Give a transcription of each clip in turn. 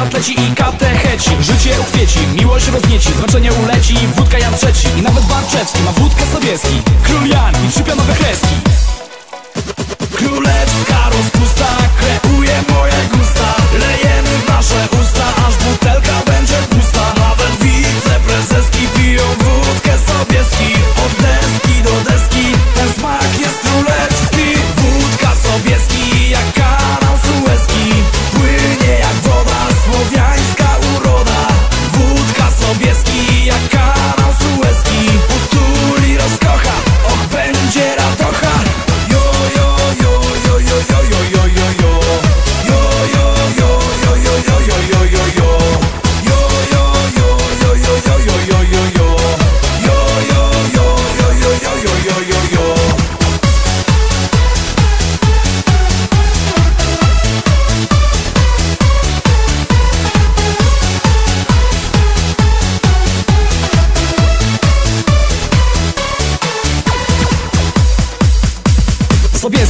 atleci i katecheci. Życie ukwieci, miłość roznieci, zmęczenie uleci. Wódka Jan III i nawet Barczewski ma wódkę sobieski. Król Jan i przypionowe kreski. Królewska rozpływa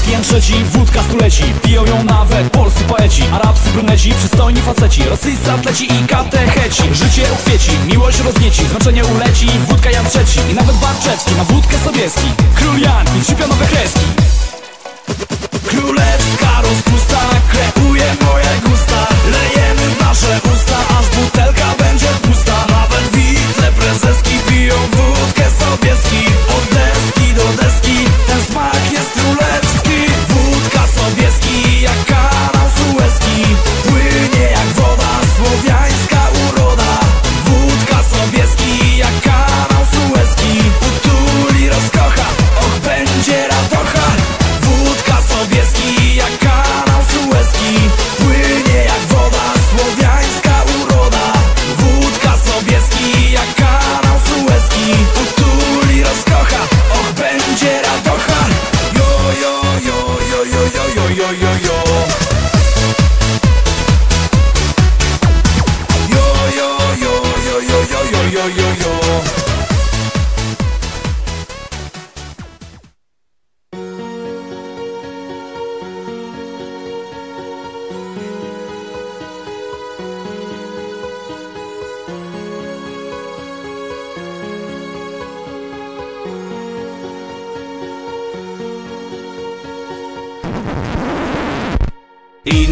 Jędrzeci, wódka stuleci. Piją ją nawet polscy poeci. Arabscy bruneci, przystojni faceci. Rosyjscy atleci i katecheci. Życie odwieci, miłość roznieci. Zmęczenie uleci, wódka Jan III I nawet Barczewski na wódkę Sobieski. Król Jan i trzy pionowe kreski. Królewska rozpusta yo, yo, yo.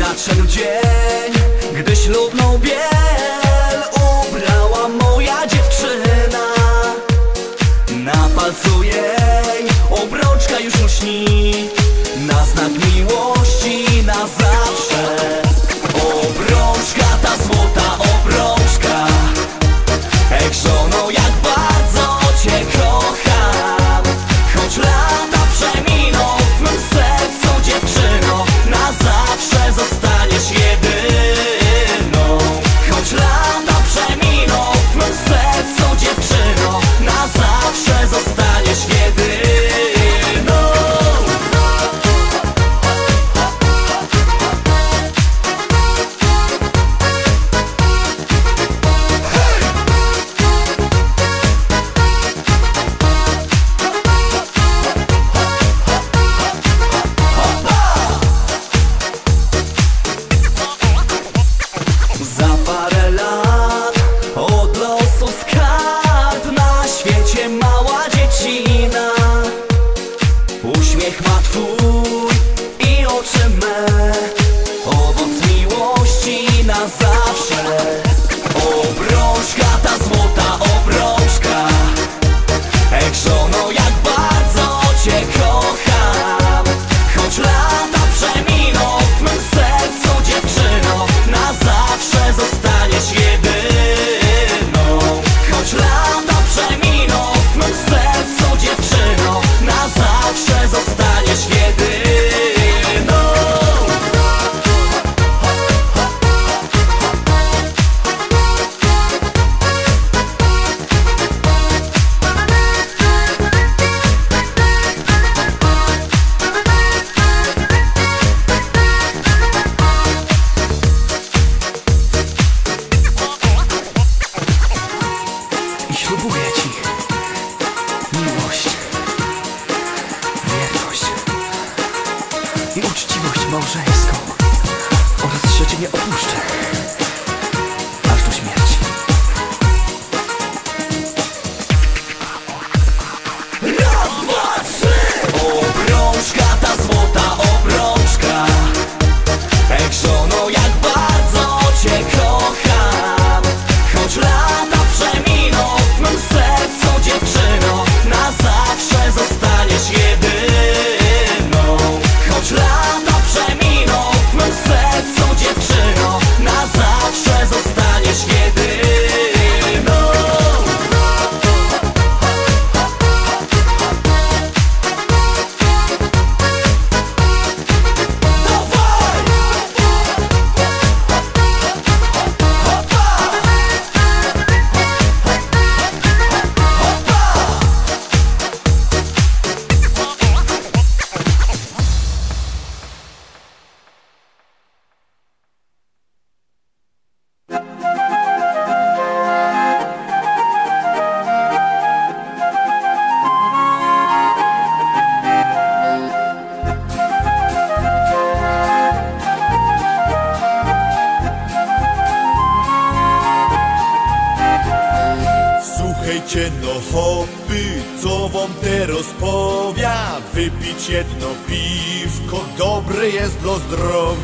Nadszedł dzień, gdy ślubną biel Ubrała moja dziewczyna. Na palcu jej obrączka już uśni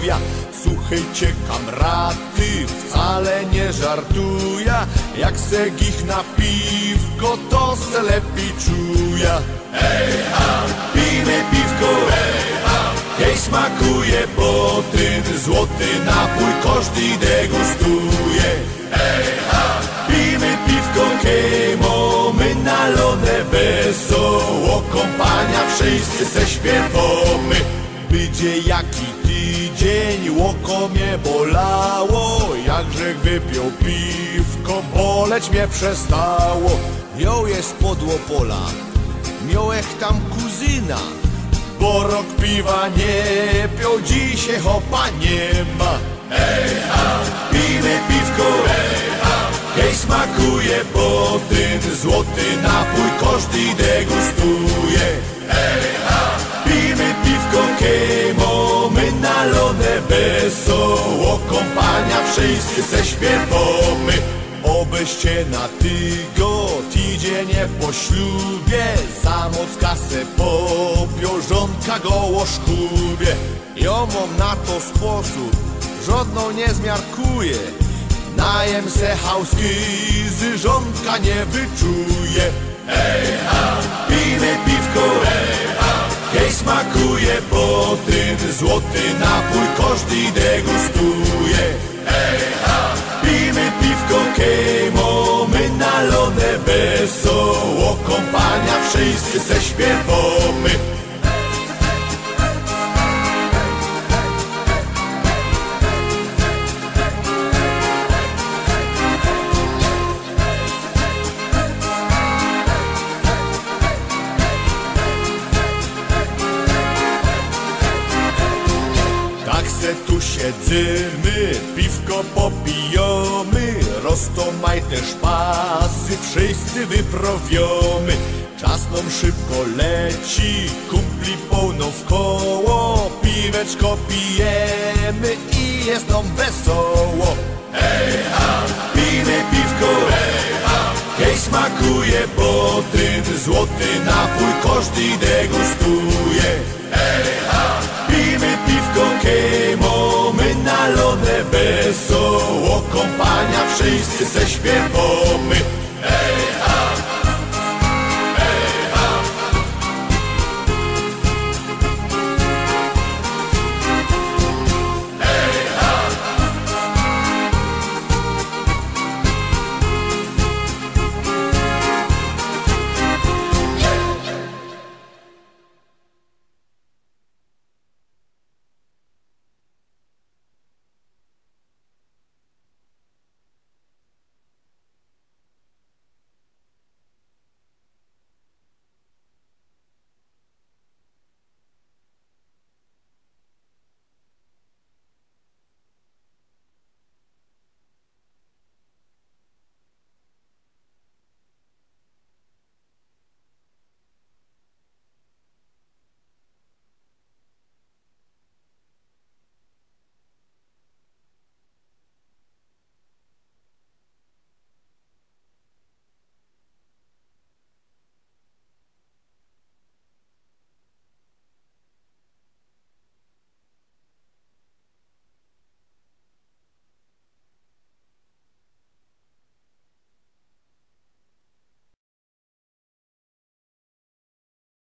zdrowia Słuchajcie kamraty, wcale nie żartuja Jak se gich na piwko, to se lepiej czuja Hej ha, pijmy piwko, hej ha. Jej smakuje, bo ten złoty napój każdy degustuje. Hej ha, pijmy piwko, hej mamy nalone wesoło. Kompania wszyscy se śpiewamy. Będzie jaki tydzień, łoko mnie bolało Jakże wypiął piwko, boleć mnie przestało. Ją jest podło pola, miałech tam kuzyna Bo rok piwa nie piął, dzisiaj hopa nie ma. Ej ha, pijmy piwko, ej ha Jej smakuje, bo ten złoty napój każdy degustuje. Ej ha, pijmy piwko, kej mamy nalone wesoło Kompania wszyscy se śpiewamy. Obyście na tygo tydzienie po ślubie Za moc kasę popiął, żonka goło szkubie. Mam na to sposób, żadną nie zmiarkuję Najem se hauski, z żonka nie wyczuje. Ej ha, pijmy piwko, ej smakuje, bo ten złoty napój każdy degustuje. Ej ha, pijmy piwko, kej mamy nalone wesoło Kompania wszyscy se śpiewamy siedzimy, piwko popijamy Roztomaj też pasy, wszyscy wyprowiamy Czas nam szybko leci, kumpli pełno w koło Piweczko pijemy i jest nam wesoło. Hej ha, pijmy piwko, hej ha Jej smakuje, bo ten złoty napój każdy degustuje. Hej ha, pijmy piwko, nalone wesoło Kompania wszyscy se śpiewamy